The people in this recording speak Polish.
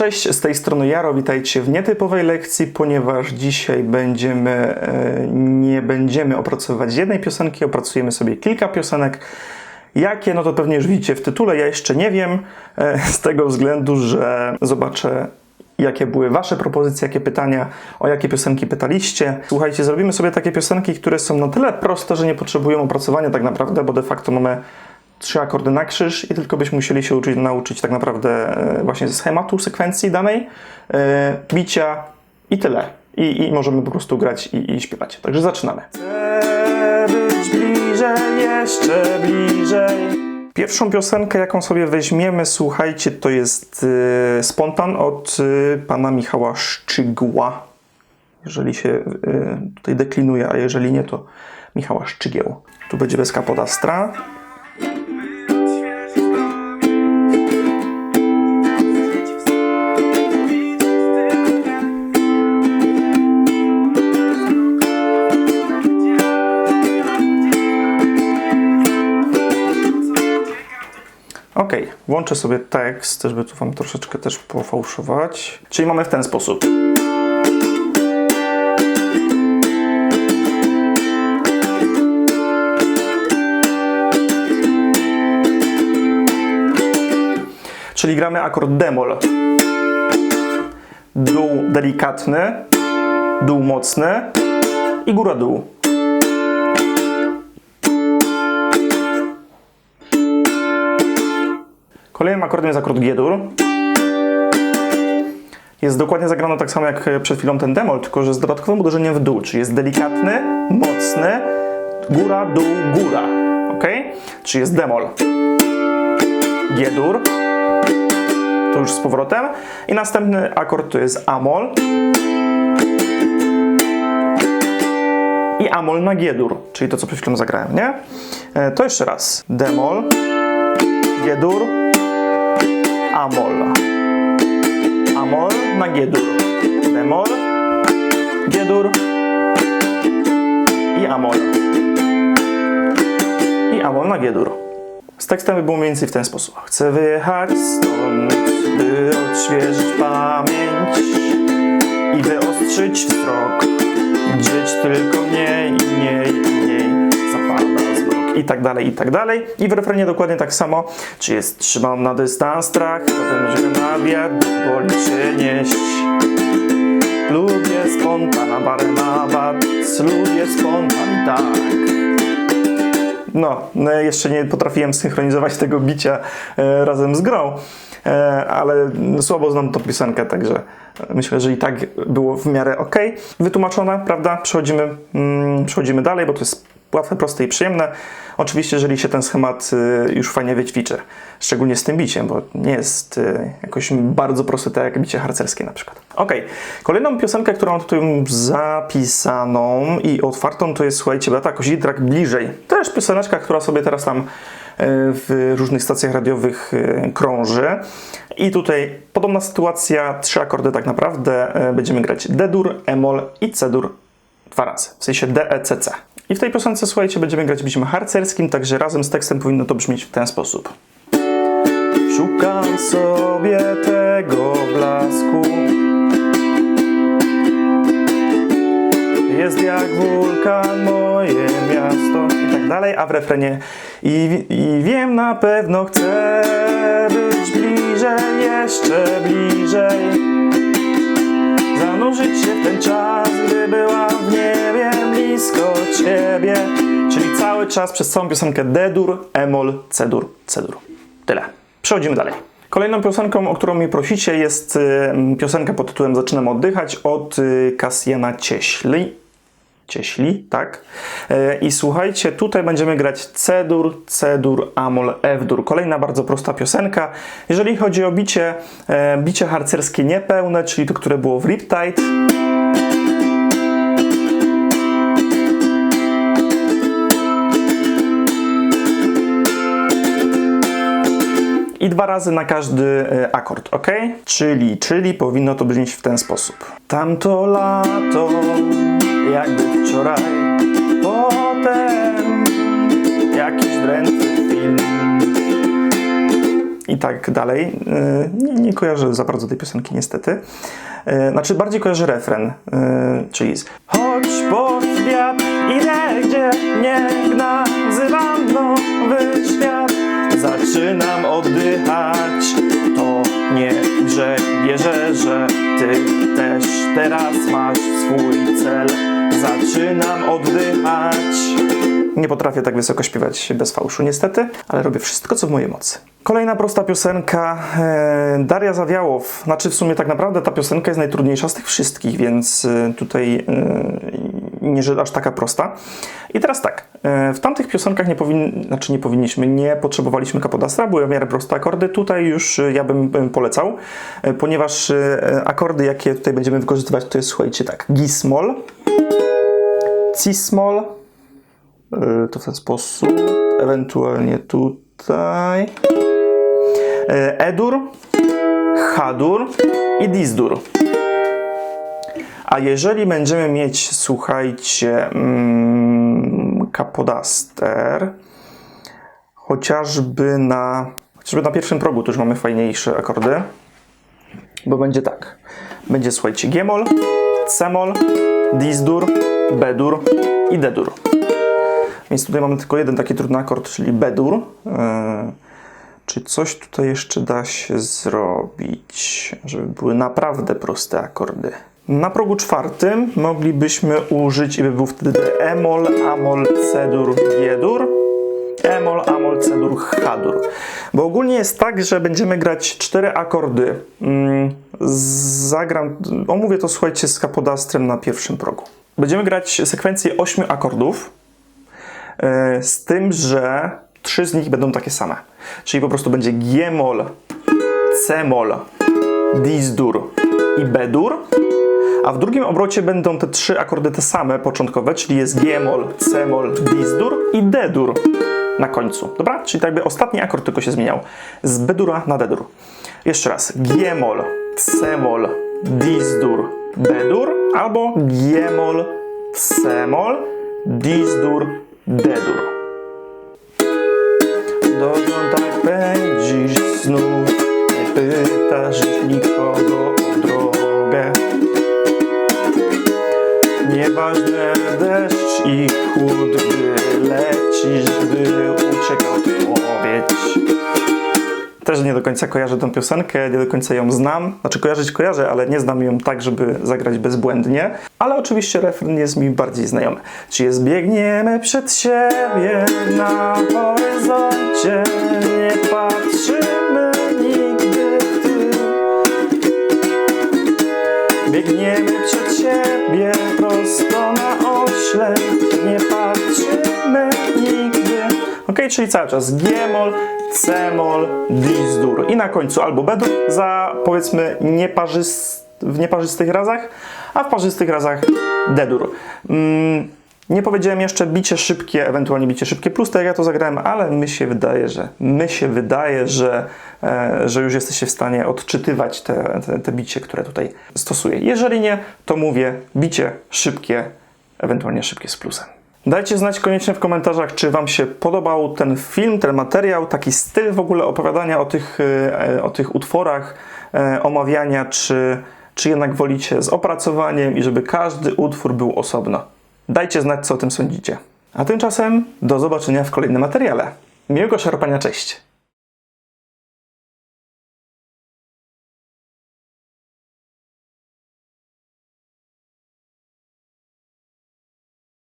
Cześć, z tej strony Jaro, witajcie w nietypowej lekcji, ponieważ dzisiaj będziemy, e, nie będziemy opracowywać jednej piosenki, opracujemy sobie kilka piosenek. Jakie, no to pewnie już widzicie w tytule, ja jeszcze nie wiem, e, z tego względu, że zobaczę jakie były Wasze propozycje, jakie pytania, o jakie piosenki pytaliście. Słuchajcie, zrobimy sobie takie piosenki, które są na tyle proste, że nie potrzebują opracowania tak naprawdę, bo de facto mamy trzy akordy na krzyż i tylko byśmy musieli się uczyć, nauczyć tak naprawdę e, właśnie ze schematu sekwencji danej, e, bicia i tyle. I, i możemy po prostu grać i, i śpiewać. Także zaczynamy. Chcę być bliżej, jeszcze bliżej. Pierwszą piosenkę, jaką sobie weźmiemy, słuchajcie, to jest e, Spontan od pana Michała Szczygła. Jeżeli się tutaj deklinuje, a jeżeli nie, to Michała Szczygieł. Tu będzie bez kapodastra. Ok, włączę sobie tekst, żeby tu Wam troszeczkę też pofałszować. Czyli mamy w ten sposób. Czyli gramy akord demol. Dół delikatny, dół mocny i góra dół. Kolejnym akordem jest akord G-dur. Jest dokładnie zagrano tak samo jak przed chwilą ten demol, tylko że z dodatkowym uderzeniem w dół, czyli jest delikatny, mocny, góra, dół, góra. Ok? Czyli jest demol. G-dur. To już z powrotem. I następny akord to jest amol. I amol na G-dur, czyli to co przed chwilą zagrałem, nie? E, To jeszcze raz. Demol, G-dur, Amol. Amol na G-dur. Bemol, G-dur i Amol. I Amol na G-dur. Z tekstem by było mniej więcej w ten sposób. Chcę wyjechać stąd, by odświeżyć pamięć i wyostrzyć wzrok. Żyć tylko mniej, i tak dalej, i tak dalej. I w refrenie dokładnie tak samo. Czy jest trzymam na dystans strach, potem że na wiatr boli się nieść. Lubię spontana barnabat, lubię spontan tak. No, no, jeszcze nie potrafiłem synchronizować tego bicia e, razem z grą, e, ale słabo znam tą piosenkę, także myślę, że i tak było w miarę ok. Wytłumaczone, prawda? Przechodzimy, mm, przechodzimy dalej, bo to jest łatwe, proste i przyjemne. Oczywiście, jeżeli się ten schemat y, już fajnie wyćwiczy, szczególnie z tym biciem, bo nie jest y, jakoś bardzo prosty, tak jak bicie harcerskie na przykład. Ok, kolejną piosenkę, którą mam tutaj zapisaną i otwartą, to jest, słuchajcie, Beata Kozidrak Bliżej. Też pioseneczka, która sobie teraz tam y, w różnych stacjach radiowych krąży. I tutaj podobna sytuacja, trzy akordy tak naprawdę. Będziemy grać D-dur, E-moll i C-dur dwa razy, w sensie D, E, C, C. I w tej piosence, słuchajcie, będziemy grać biciem harcerskim, także razem z tekstem powinno to brzmieć w ten sposób. Szukam sobie tego blasku Jest jak wulkan moje miasto i tak dalej, a w refrenie i, i wiem na pewno chcę być bliżej, jeszcze bliżej czas przez całą piosenkę D-dur, E-moll, C-dur, C-dur. Tyle. Przechodzimy dalej. Kolejną piosenką, o którą mnie prosicie, jest y, piosenka pod tytułem Zaczynam oddychać od y, Kasjana Cieśli. Cieśli, tak. E, I słuchajcie, tutaj będziemy grać C-dur, C-dur, Amol, F-dur. Kolejna bardzo prosta piosenka. Jeżeli chodzi o bicie, e, bicie harcerskie niepełne, czyli to, które było w Riptide. I dwa razy na każdy e, akord, ok? Czyli, czyli powinno to brzmieć w ten sposób. Tamto lato, jakby wczoraj, potem jakiś drętwy film. i tak dalej. E, Nie, nie kojarzę za bardzo tej piosenki niestety. E, Znaczy bardziej kojarzę refren, czyli z Chodź pod wiatr, idę gdzie ty też teraz masz swój cel. Zaczynam oddychać. Nie potrafię tak wysoko śpiewać bez fałszu, niestety, ale robię wszystko, co w mojej mocy. Kolejna prosta piosenka e, Daria Zawiałow. Znaczy, w sumie tak naprawdę ta piosenka jest najtrudniejsza z tych wszystkich, więc e, tutaj e, nie, że aż taka prosta. I teraz tak, e, w tamtych piosenkach nie powinni, znaczy nie powinniśmy, nie potrzebowaliśmy kapodastra, były w miarę proste akordy. Tutaj już e, ja bym, bym polecał, e, ponieważ akordy, jakie tutaj będziemy wykorzystywać, to jest, słuchajcie, tak, e, to w ten sposób, ewentualnie tutaj, E-dur, H-dur i Dis-dur. A jeżeli będziemy mieć, słuchajcie, mm, kapodaster, chociażby na, chociażby na pierwszym progu, to już mamy fajniejsze akordy, bo będzie tak. Będzie, słuchajcie, G-mol, C-mol, Dis-dur, B-dur i D-dur. Więc tutaj mamy tylko jeden taki trudny akord, czyli B-dur. Yy, czy coś tutaj jeszcze da się zrobić, żeby były naprawdę proste akordy? Na progu czwartym moglibyśmy użyć, i by był wtedy E-mol, A-mol, C-dur, G-dur, E-mol, A-mol, C-dur, H-dur. Bo ogólnie jest tak, że będziemy grać cztery akordy. Mm, Zagram, omówię to słuchajcie z kapodastrem na pierwszym progu. Będziemy grać sekwencję ośmiu akordów, e, z tym, że trzy z nich będą takie same. Czyli po prostu będzie G-mol, C-mol, Dis-dur i B-dur. A w drugim obrocie będą te trzy akordy te same początkowe, czyli jest G-mol, C-mol, Dis-dur i D-dur na końcu. Dobra? Czyli tak jakby ostatni akord tylko się zmieniał z B-dura na D-dur. Jeszcze raz. G-mol, C-mol, Dis-dur, D-dur albo G-mol, C-mol, Dis-dur, D-dur. Lecisz, by uciekał odpowiedź. Też nie do końca kojarzę tę piosenkę, nie do końca ją znam. Znaczy kojarzyć kojarzę, ale nie znam ją tak, żeby zagrać bezbłędnie. Ale oczywiście refren jest mi bardziej znajomy. Czy jest biegniemy przed siebie na horyzoncie, nie patrzymy nigdy w tył. Biegniemy czyli cały czas G-mol, C-mol, Dis-dur i na końcu albo B-dur za powiedzmy nieparzyst, w nieparzystych razach, a w parzystych razach D-dur. Mm, nie powiedziałem jeszcze bicie szybkie, ewentualnie bicie szybkie plus, tak jak ja to zagrałem, ale my się wydaje, że my się wydaje, że, e, że już jesteście w stanie odczytywać te, te, te bicie, które tutaj stosuję. Jeżeli nie, to mówię bicie szybkie, ewentualnie szybkie z plusem. Dajcie znać koniecznie w komentarzach, czy Wam się podobał ten film, ten materiał, taki styl w ogóle opowiadania o tych, e, o tych utworach, e, omawiania, czy, czy jednak wolicie z opracowaniem i żeby każdy utwór był osobno. Dajcie znać, co o tym sądzicie. A tymczasem do zobaczenia w kolejnym materiale. Miłego szarpania, cześć!